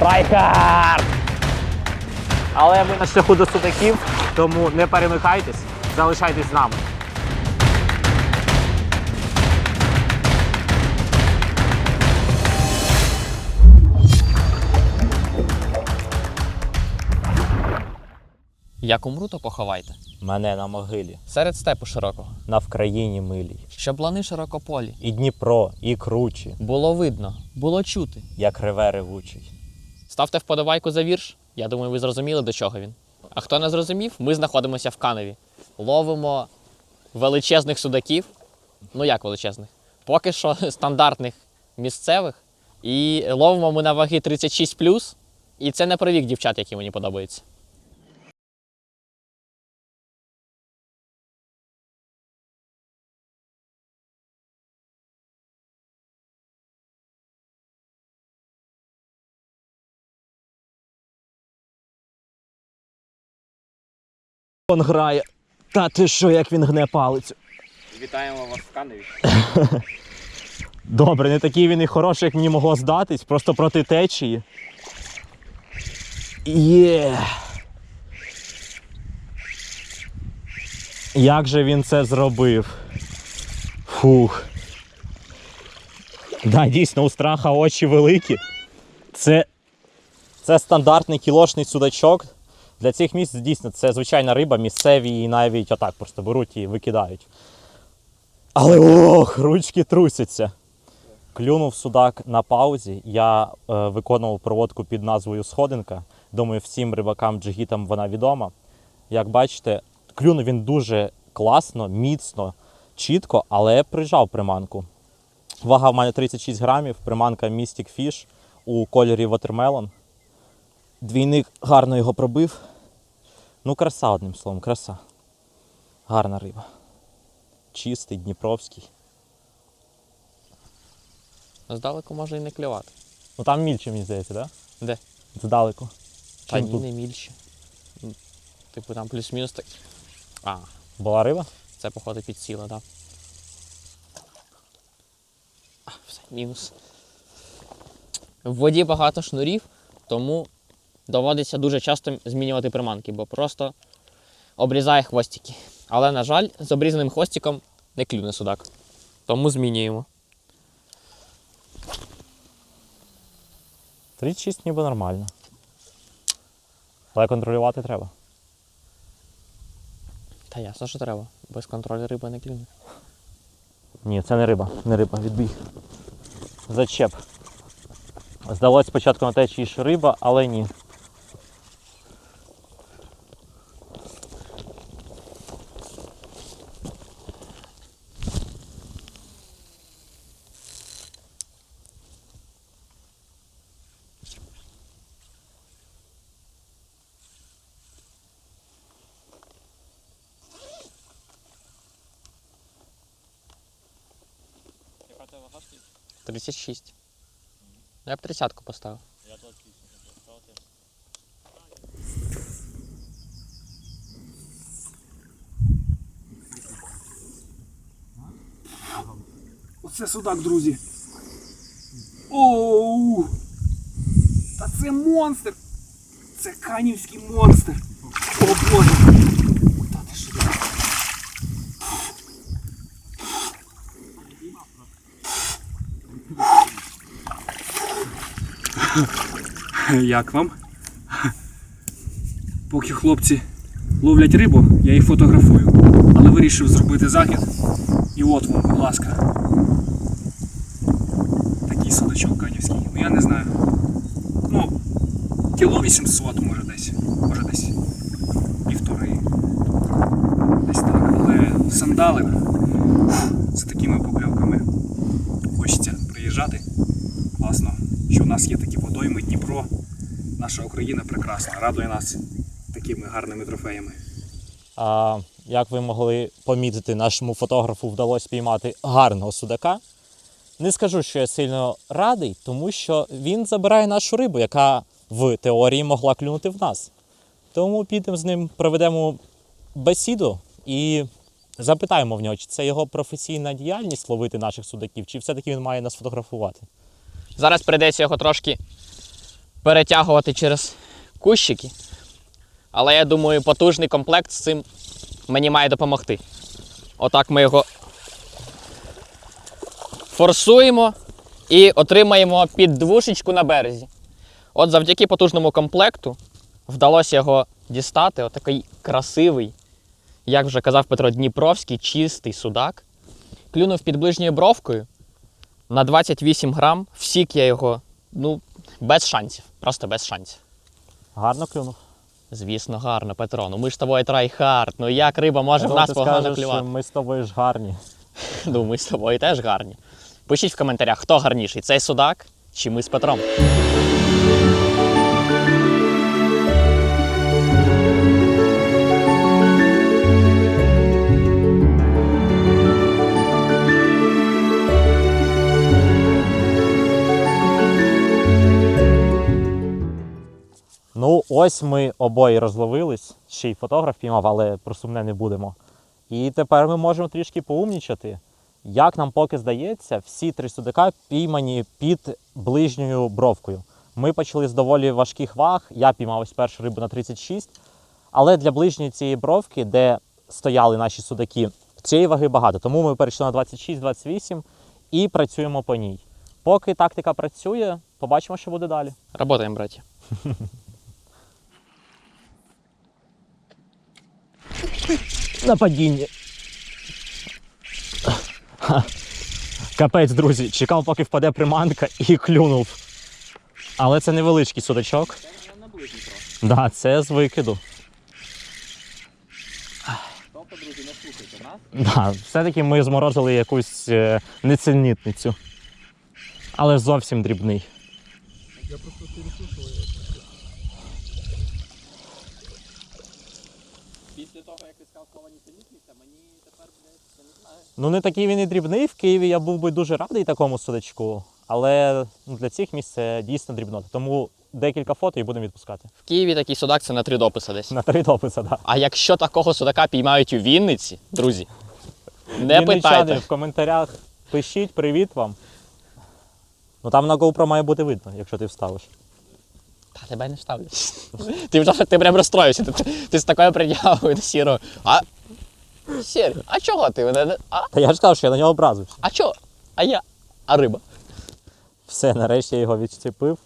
Трайхард! Але ми на шляху до судаків, тому не перемикайтесь, залишайтесь з нами. Як умру, то поховайте. Мене на могилі, Серед степу широкого, на Вкраїні милій. щоб лани широкополі. І Дніпро, і кручі, Було видно, було чути. як реве ревучий. Ставте вподобайку за вірш. Я думаю, ви зрозуміли, до чого він. А хто не зрозумів, ми знаходимося в Каневі. Ловимо величезних судаків. Ну як величезних? Поки що стандартних місцевих. І ловимо ми на ваги 36 І це не про вік дівчат, які мені подобаються. Он грає. Та ти що, як він гне палицю? Вітаємо вас в Каневі. Добре, не такий він і хороший, як мені могло здатись, просто проти течії. Є. Як же він це зробив? Фух. Да, дійсно, у страха очі великі. Це, це стандартний кілошний судачок. Для цих місць дійсно це звичайна риба, місцеві і навіть отак просто беруть і викидають. Але ох, ручки трусяться. Клюнув судак на паузі. Я е, виконував проводку під назвою Сходинка. Думаю, всім рибакам джигітам вона відома. Як бачите, клюнув він дуже класно, міцно, чітко, але прижав приманку. Вага в мене 36 грамів, приманка Mystic Fish у кольорі Watermelon. Двійник гарно його пробив. Ну, краса, одним словом, краса. Гарна риба. Чистий, дніпровський. Здалеку може і не клювати. Ну там мільче, мені здається, так? Да? Де? Здалеку. Та Чим ні, тут? не мільше. М, Типу там плюс-мінус так. А, Була риба? це походу підсіло, так. Да. А, все, мінус. В воді багато шнурів, тому доводиться дуже часто змінювати приманки, бо просто обрізає хвостики. Але, на жаль, з обрізаним хвостиком не клюне судак. Тому змінюємо. 36 ніби нормально. Але контролювати треба. Та ясно, що треба. Без контролю риба не клюне. Ні, це не риба, не риба, відбій. Зачеп. Здалось спочатку на течії, що риба, але ні. Вага стоїть? 36. Я б тридцятку поставив. Оце судак, друзі. Оу! Та це монстр! Це канівський монстр! О боже! Та ти що? Як вам? Поки хлопці ловлять рибу, я їх фотографую. Але вирішив зробити захід. І от вам, будь ласка. Такий судачок канівський. Ну я не знаю. Ну, кіло 800 може десь. Може десь півтори. Десь так. Але сандали з такими покльовками. Хочеться приїжджати. Класно, що в нас є такі водойми, Дніпро. Наша Україна прекрасна, радує нас такими гарними трофеями. А, як ви могли помітити, нашому фотографу вдалося піймати гарного судака. Не скажу, що я сильно радий, тому що він забирає нашу рибу, яка в теорії могла клюнути в нас. Тому підемо з ним, проведемо бесіду і запитаємо в нього, чи це його професійна діяльність ловити наших судаків, чи все-таки він має нас фотографувати. Зараз прийдеться його трошки перетягувати через кущики. Але я думаю, потужний комплект з цим мені має допомогти. Отак ми його форсуємо і отримаємо піддвушечку на березі. От завдяки потужному комплекту вдалося його дістати. Отакий красивий, як вже казав Петро, Дніпровський, чистий судак. Клюнув під ближньою бровкою на 28 грам. Всік я його, ну, без шансів. Просто без шансів. Гарно клюнув. Звісно, гарно, Петро. Ну ми ж з тобою трайхард. Ну як риба може Я в нас ти погано скажеш, клювати? Ми з тобою ж гарні. Ну, ми з тобою теж гарні. Пишіть в коментарях, хто гарніший, цей судак чи ми з Петром. Ось ми обоє розловились. Ще й фотограф піймав, але про сумне не будемо. І тепер ми можемо трішки поумнічати. Як нам поки здається, всі три судака піймані під ближньою бровкою. Ми почали з доволі важких ваг. Я піймав ось першу рибу на 36. Але для ближньої цієї бровки, де стояли наші судаки, цієї ваги багато. Тому ми перейшли на 26-28 і працюємо по ній. Поки тактика працює, побачимо, що буде далі. Работаємо, браті. на падінні. Капець, друзі, чекав, поки впаде приманка і клюнув. Але це невеличкий судачок. Да, це з викиду. Тобто, друзі, не слухайте нас. Да, все-таки ми зморозили якусь е, нецельнітницю. Але зовсім дрібний. Я Після того, як ти сказав слово нісенітниця, мені тепер, блядь, я не знаю. Ну, не такий він і дрібний. В Києві я був би дуже радий такому судачку. Але ну, для цих місць це дійсно дрібнота. Тому декілька фото і будемо відпускати. В Києві такий судак це на три дописи десь. На три дописи, так. А якщо такого судака піймають у Вінниці, друзі, не питайте. в коментарях пишіть привіт вам. Ну там на GoPro має бути видно, якщо ти вставиш. Та тебе не ставлять. Ти вже ти прям розстроївся. Ти, ти, з такою пред'явою до сірого. А. Сірий, а чого ти мене? А, Та я ж сказав, що я на нього образився. а чого? А я? А риба? Все, нарешті я його відчепив.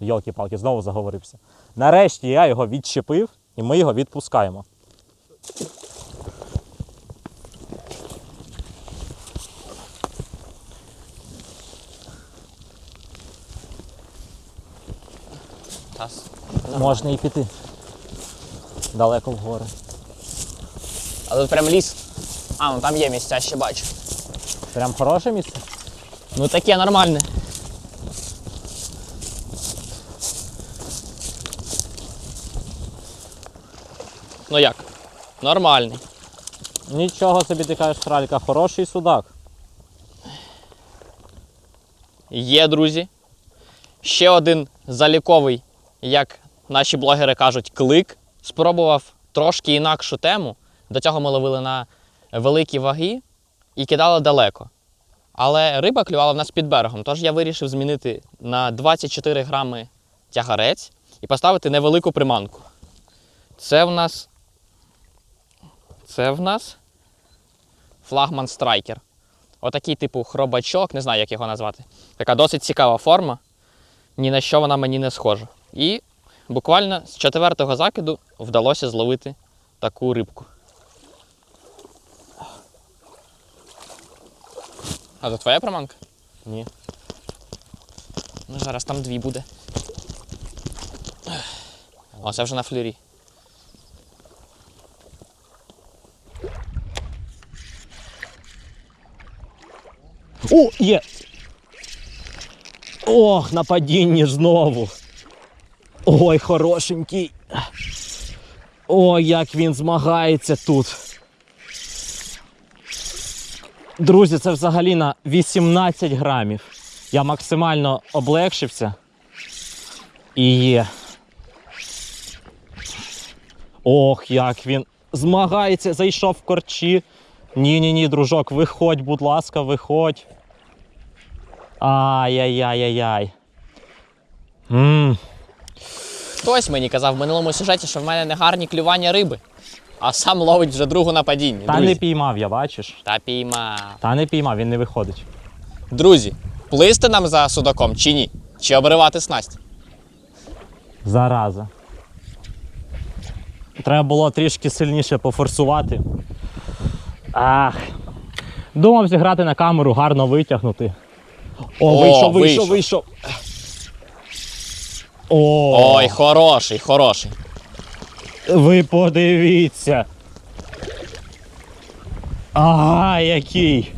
Йолки-палки, знову заговорився. Нарешті я його відчепив і ми його відпускаємо. Можна і піти. Далеко в гори. А тут прям ліс. А, ну там є місця, ще бачу. Прям хороше місце. Ну таке нормальне. Ну як? Нормальний. Нічого собі ти кажеш, Тралька, хороший судак. Є, друзі. Ще один заліковий, як наші блогери кажуть, клик. Спробував трошки інакшу тему. До цього ми ловили на великі ваги і кидали далеко. Але риба клювала в нас під берегом. Тож я вирішив змінити на 24 грами тягарець і поставити невелику приманку. Це в нас. Це в нас флагман страйкер. Отакий типу хробачок, не знаю, як його назвати. Така досить цікава форма. Ні на що вона мені не схожа. І буквально з четвертого закиду вдалося зловити таку рибку. А це твоя приманка? Ні. Ну, зараз там дві буде. О, це вже на флюрі. О, є! Ох, на падінні знову. Ой, хорошенький. Ой, як він змагається тут. Друзі, це взагалі на 18 грамів. Я максимально облегшився. І є. Ох, як він змагається, зайшов в корчі. Ні-ні ні, дружок, виходь, будь ласка, виходь. Ай-яй-яй-яй-яй. Хтось мені казав в минулому сюжеті, що в мене негарні клювання риби, а сам ловить вже другу на падінні. Та не піймав, я бачиш. та піймав. Та не піймав, він не виходить. Друзі, плисти нам за судаком чи ні? Чи обривати снасть? Зараза. Треба було трішки сильніше пофорсувати. Ах. Думав зіграти на камеру, гарно витягнути. О, О, вийшов, вийшов. вийшов, вийшов. О, Ой, хороший, хороший. Ви подивіться. Ага, який.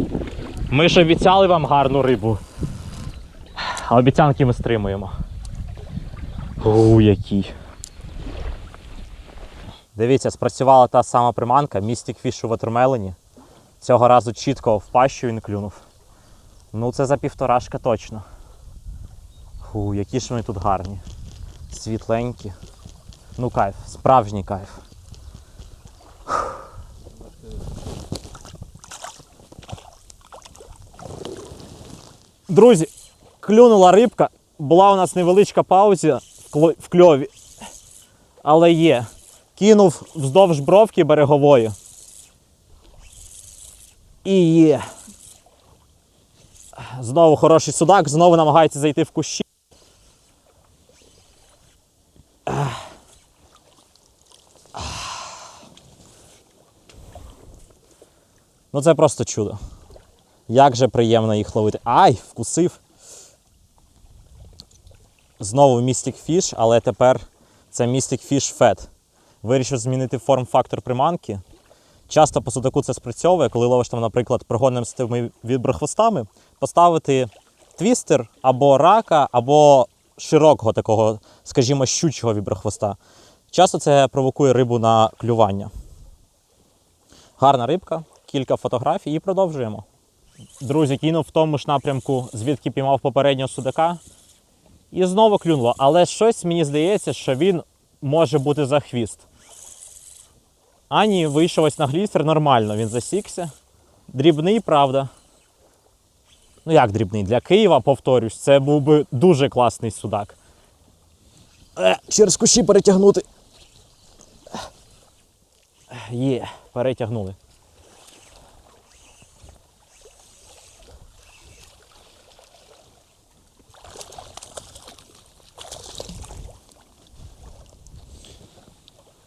Ми ж обіцяли вам гарну рибу. А обіцянки ми стримуємо. О, який. Дивіться, спрацювала та сама приманка, містік фіш у ватермелені. Цього разу чітко в пащу він клюнув. Ну, це за півторашка точно. Фу, які ж вони тут гарні. Світленькі. Ну, кайф, справжній кайф. Друзі, клюнула рибка. Була у нас невеличка пауза в кльові. Але є. Кинув вздовж бровки берегової. І є. Знову хороший судак, знову намагається зайти в кущі. Ну це просто чудо. Як же приємно їх ловити. Ай, вкусив. Знову Mystic Fish, але тепер це Mystic Fish Fat. Вирішив змінити форм-фактор приманки. Часто по судаку це спрацьовує, коли ловиш там, наприклад, прогонним стивми віброхвостами, поставити твістер або рака, або широкого такого, скажімо, щучого віброхвоста. Часто це провокує рибу на клювання. Гарна рибка, кілька фотографій і продовжуємо. Друзі, кинув в тому ж напрямку, звідки піймав попереднього судака. І знову клюнуло. Але щось мені здається, що він може бути за хвіст. А ні, вийшов ось на глістер, нормально, він засікся. Дрібний, правда. Ну як дрібний? Для Києва, повторюсь, це був би дуже класний судак. Е, через кущі перетягнути. Є, перетягнули.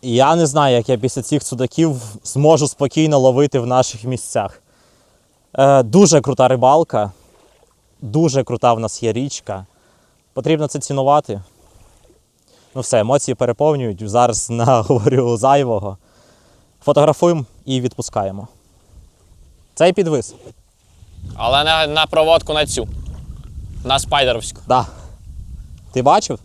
Я не знаю, як я після цих судаків зможу спокійно ловити в наших місцях. Е, дуже крута рибалка, дуже крута в нас є річка. Потрібно це цінувати. Ну все, емоції переповнюють. Зараз наговорю зайвого. Фотографуємо і відпускаємо. Цей підвис. Але на, на проводку на цю. На спайдеровську. Да. Ти бачив?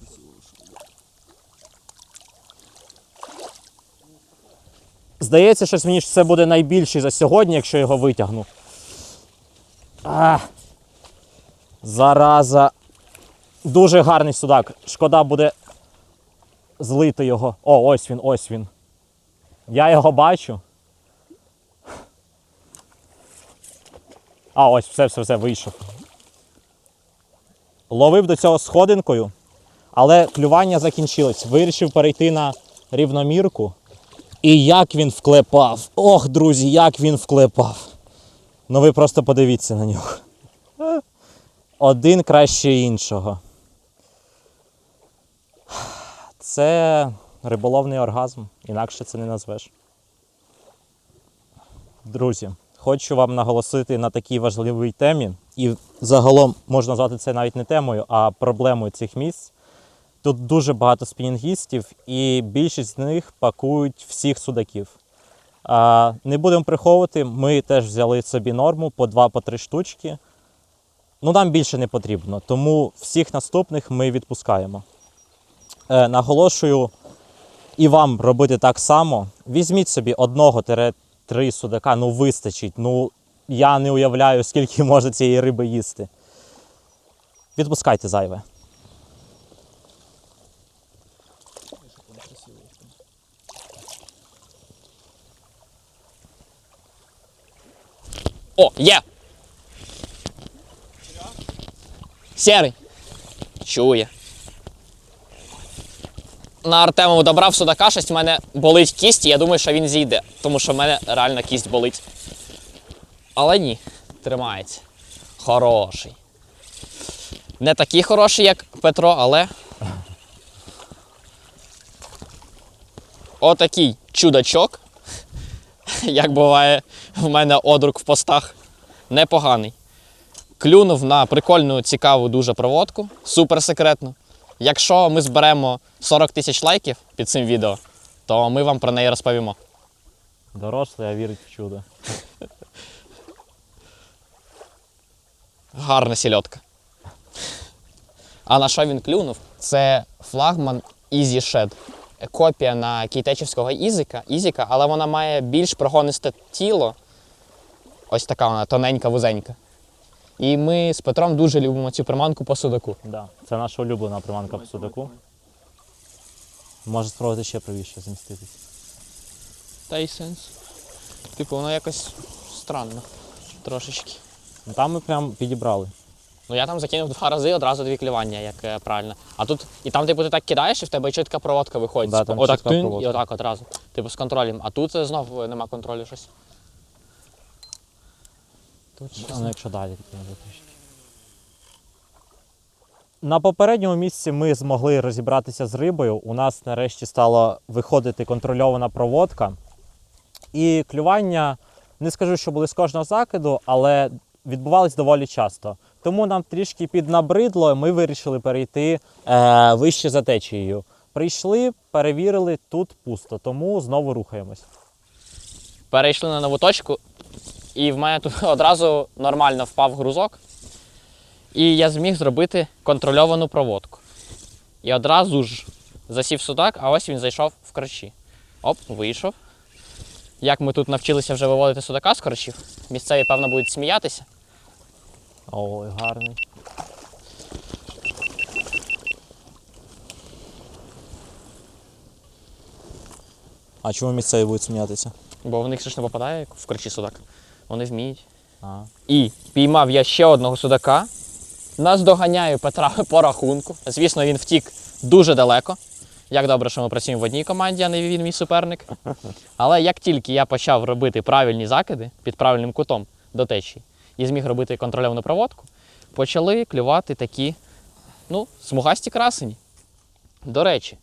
Здається, щось мені це буде найбільший за сьогодні, якщо його витягну. А, зараза. Дуже гарний судак. Шкода буде злити його. О, ось він, ось він. Я його бачу. А, ось, все, все, все, вийшов. Ловив до цього сходинкою, але клювання закінчилось. Вирішив перейти на рівномірку. І як він вклепав. Ох, друзі, як він вклепав. Ну ви просто подивіться на нього. Один краще іншого. Це риболовний оргазм, інакше це не назвеш. Друзі, хочу вам наголосити на такій важливій темі, і загалом можна назвати це навіть не темою, а проблемою цих місць. Тут дуже багато спінінгістів, і більшість з них пакують всіх судаків. Не будемо приховувати, ми теж взяли собі норму по 2-3 штучки. Ну, нам більше не потрібно, тому всіх наступних ми відпускаємо. Е, наголошую і вам робити так само. Візьміть собі одного-три судака, ну вистачить. Ну, я не уявляю, скільки можна цієї риби їсти. Відпускайте зайве. О, є! Серий. Чує. на Артемову добрав судака, щось в мене болить кість, і я думаю, що він зійде, тому що в мене реально кість болить. Але ні, тримається. Хороший. Не такий хороший, як Петро, але. Отакий чудачок, як буває в мене одрук в постах. Непоганий. Клюнув на прикольну, цікаву дуже проводку, супер секретну. Якщо ми зберемо 40 тисяч лайків під цим відео, то ми вам про неї розповімо. Дорослий, а вірить в чудо. Гарна сільотка. А на що він клюнув? Це флагман Easy Shed. Копія на кейтечівського Ізика, Ізіка, але вона має більш прогонисте тіло. Ось така вона тоненька, вузенька. І ми з Петром дуже любимо цю приманку по судаку. Да. Це наша улюблена приманка по судаку. Може спробувати ще правіше зміститись. Та й сенс. Типу, воно якось странно. Трошечки. Ну, Там ми прям підібрали. Ну я там закинув два рази одразу дві клювання, як е, правильно. А тут, і там, типу, ти так кидаєш, і в тебе чітка проводка виходить. Да, там отак чітка тинь, і отак одразу. Типу з контролем. А тут е, знов е, нема контролю щось. Тут щось. Ну, якщо далі трішки. На попередньому місці ми змогли розібратися з рибою. У нас нарешті стала виходити контрольована проводка. І клювання, не скажу, що були з кожного закиду, але відбувались доволі часто. Тому нам трішки піднабридло, ми вирішили перейти е, вище за течією. Прийшли, перевірили, тут пусто, тому знову рухаємось. Перейшли на нову точку, і в мене тут одразу нормально впав грузок. І я зміг зробити контрольовану проводку. І одразу ж засів судак, а ось він зайшов в корчі. Оп, вийшов. Як ми тут навчилися вже виводити судака з корчів, місцеві, певно, будуть сміятися. Ой, гарний. А чому місцеві будуть сміятися? Бо в них ще ж не попадає в корчі судак. Вони вміють. А. І піймав я ще одного судака. Наздоганяю Петра по рахунку. Звісно, він втік дуже далеко. Як добре, що ми працюємо в одній команді, а не він мій суперник. Але як тільки я почав робити правильні закиди під правильним кутом до течії і зміг робити контрольовану проводку, почали клювати такі ну, смугасті красені. До речі,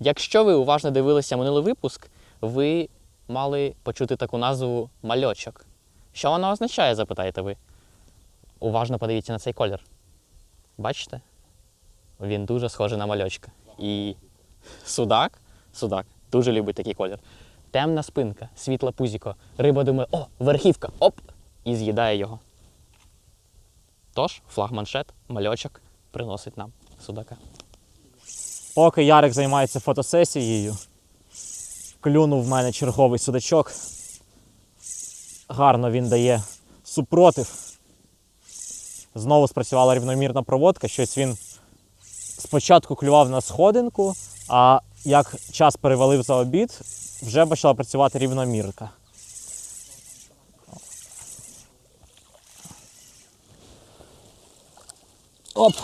якщо ви уважно дивилися минулий випуск, ви мали почути таку назву мальочок. Що вона означає, запитаєте ви? Уважно подивіться на цей колір. Бачите? Він дуже схожий на мальочка. І судак, судак дуже любить такий колір. Темна спинка, світле пузіко. Риба думає, о, верхівка, оп! І з'їдає його. Тож, флагманшет, мальочок приносить нам судака. Поки Ярик займається фотосесією, клюнув в мене черговий судачок. Гарно він дає супротив. Знову спрацювала рівномірна проводка. Щось він спочатку клював на сходинку, а як час перевалив за обід, вже почала працювати рівномірка. Оп!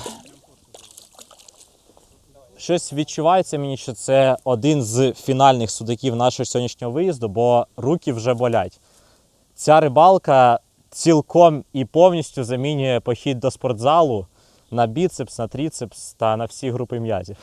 Щось відчувається мені, що це один з фінальних судаків нашого сьогоднішнього виїзду, бо руки вже болять. Ця рибалка цілком і повністю замінює похід до спортзалу на біцепс, на тріцепс та на всі групи м'язів.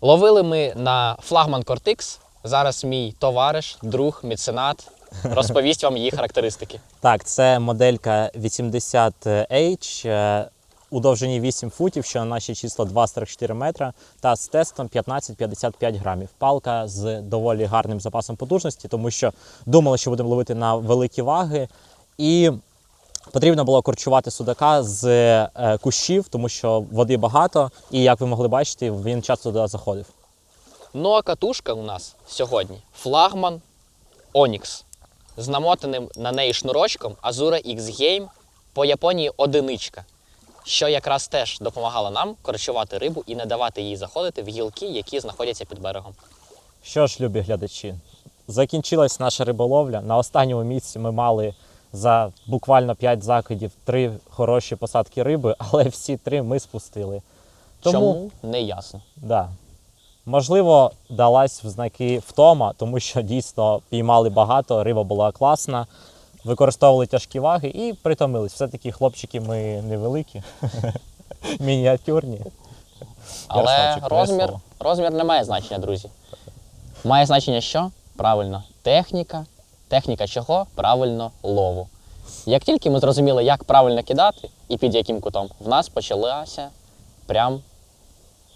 Ловили ми на флагман Кортикс. Зараз мій товариш, друг, меценат розповість вам її характеристики. Так, це моделька 80H е, у довжині 8 футів, що на наші числа 2,44 метра, та з тестом 15-55 грамів. Палка з доволі гарним запасом потужності, тому що думали, що будемо ловити на великі ваги. І потрібно було корчувати судака з е, кущів, тому що води багато, і як ви могли бачити, він часто туди заходив. Ну а катушка у нас сьогодні флагман Onyx з намотаним на неї шнурочком Azura X Game по Японії одиничка, що якраз теж допомагало нам корчувати рибу і не давати їй заходити в гілки, які знаходяться під берегом. Що ж, любі глядачі, закінчилась наша риболовля. На останньому місці ми мали за буквально 5 закидів три хороші посадки риби, але всі три ми спустили. Тому Чому не ясно. Да, Можливо, далась в знаки втома, тому що дійсно піймали багато, риба була класна, використовували тяжкі ваги і притомились. Все-таки хлопчики ми невеликі, мініатюрні. Але розмір, розмір не має значення, друзі. Має значення що? Правильно, техніка. Техніка чого? Правильно, лову. Як тільки ми зрозуміли, як правильно кидати і під яким кутом, в нас почалася прям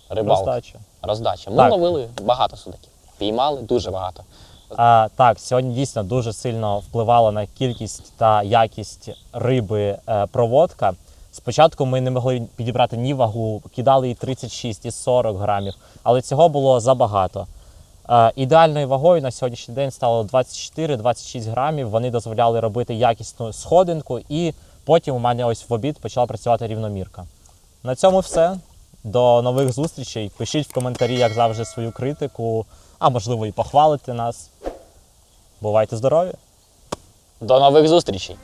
рибалка. Роздача. Роздача. Ми Так. ловили багато судаків. Піймали дуже багато. А, так, сьогодні дійсно дуже сильно впливала на кількість та якість риби е, проводка. Спочатку ми не могли підібрати ні вагу, кидали і 36, і 40 грамів, але цього було забагато. Е, ідеальною вагою на сьогоднішній день стало 24-26 грамів. Вони дозволяли робити якісну сходинку, і потім у мене ось в обід почала працювати рівномірка. На цьому все. До нових зустрічей. Пишіть в коментарі, як завжди, свою критику, а можливо і похвалите нас. Бувайте здорові! До нових зустрічей!